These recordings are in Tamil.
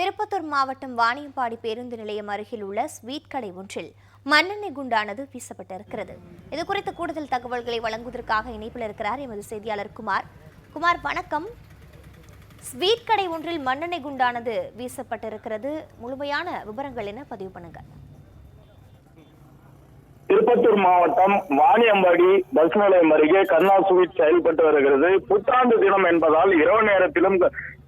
திருப்பத்தூர் மாவட்டம் வாணியம்பாடி பேருந்து நிலையம் அருகில் உள்ள ஸ்வீட் கடை ஒன்றில் மண்ணெண்ணெய் குண்டானது வீசப்பட்டிருக்கிறது. இது குறித்த கூடுதல் தகவல்களை வழங்குவதற்காக இணைப்பில் இருக்கிறார் எமது செய்தியாளர் குமார். குமார் வணக்கம். ஸ்வீட் கடை ஒன்றில் மண்ணெண்ணெய் குண்டானது வீசப்பட்டிருக்கிறது. முழுமையான விவரங்கள் என பதிவு பண்ணுங்கள் திருப்பத்தூர் மாவட்டம் வாணியம்பாடி பஸ் நிலையம் அருகே கண்ணா ஸ்வீட் செயல்பட்டு வருகிறது. புத்தாண்டு தினம் என்பதால் இரவு நேரத்திலும்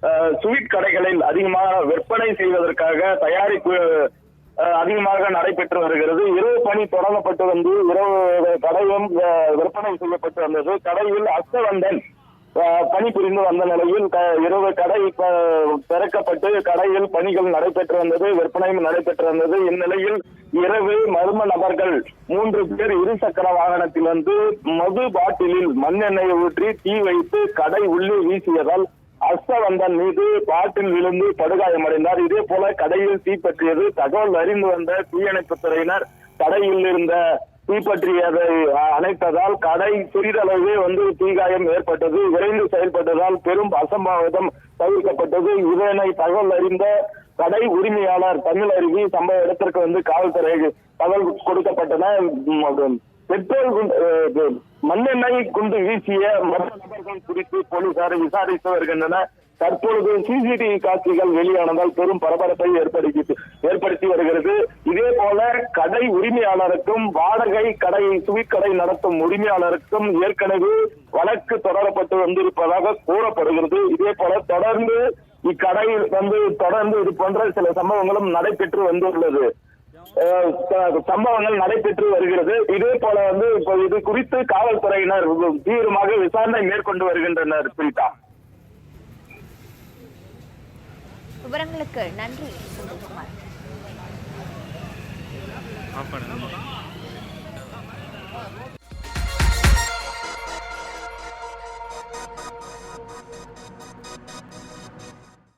அஹ், ஸ்வீட் கடைகளில் அதிகமாக விற்பனை செய்வதற்காக தயாரிப்பு அஹ், அதிகமாக நடைபெற்று வருகிறது. இரவு பணி தொடங்கப்பட்டு வந்து இரவு கடையும் அஹ், விற்பனை செய்யப்பட்டு வந்தது. கடையில் அஸ்தவந்தன் பணிபுரிந்து வந்த நிலையில் க- இரவு கடை திறக்கப்பட்டு கடையில் பணிகள் நடைபெற்று வந்தது விற்பனையும் நடைபெற்று வந்தது இந்நிலையில் இரவு மர்ம நபர்கள் மூன்று பேர் இருசக்கர வாகனத்தில் வந்து மது பாட்டிலில் மண்ணெண்ணெயை ஊற்றி தீ வைத்து கடை உள்ளே வீசியதால் அஸ்தவந்தன் மீது பாட்டில் விழுந்து படுகாயமடைந்தார். இதே போல கடையில் தீப்பற்றியது தகவல் அறிந்து வந்த தீயணைப்பு துறையினர் கடையில் இருந்த தீப்பற்றியதை அணைத்ததால் கடை சிறிதளவே வந்து தீகாயம் ஏற்பட்டது விரைந்து செயல்பட்டதால் பெரும் அசம்பாவிதம் தவிர்க்கப்பட்டது. இதனை தகவல் அறிந்த கடை உரிமையாளர் தமிழருவி சம்பவ இடத்திற்கு வந்து காவல்துறை தகவல் கொடுக்கப்பட்டன. பெட்ரோல் குண்டு மண்ணெண்ணெய் குண்டு வீசிய மற்ற நபர்கள் குறித்து போலீசார் விசாரித்து வருகின்றனர் தற்பொழுது சிசிடிவி காட்சிகள் வெளியானதால் பெரும் பரபரப்பை ஏற்படுத்தி ஏற்படுத்தி வருகிறது. இதே போல கடை உரிமையாளருக்கும் வாடகை கடை ஸ்வீட் கடை நடத்தும் உரிமையாளருக்கும் ஏற்கனவே வழக்கு தொடரப்பட்டு வந்திருப்பதாக கூறப்படுகிறது. இதே போல தொடர்ந்து இக்கடையில் வந்து தொடர்ந்து இது போன்ற சில சம்பவங்களும் நடைபெற்று வந்துள்ளது. சம்பவங்கள் நடைபெற்று வருகிறது. இதே போல வந்து இப்போ இது குறித்து காவல்துறையினர் தீவிரமாக விசாரணை மேற்கொண்டு வருகின்றனர் பிரீதா விவரங்களுக்கு நன்றி ஆஃப் பண்ணுங்க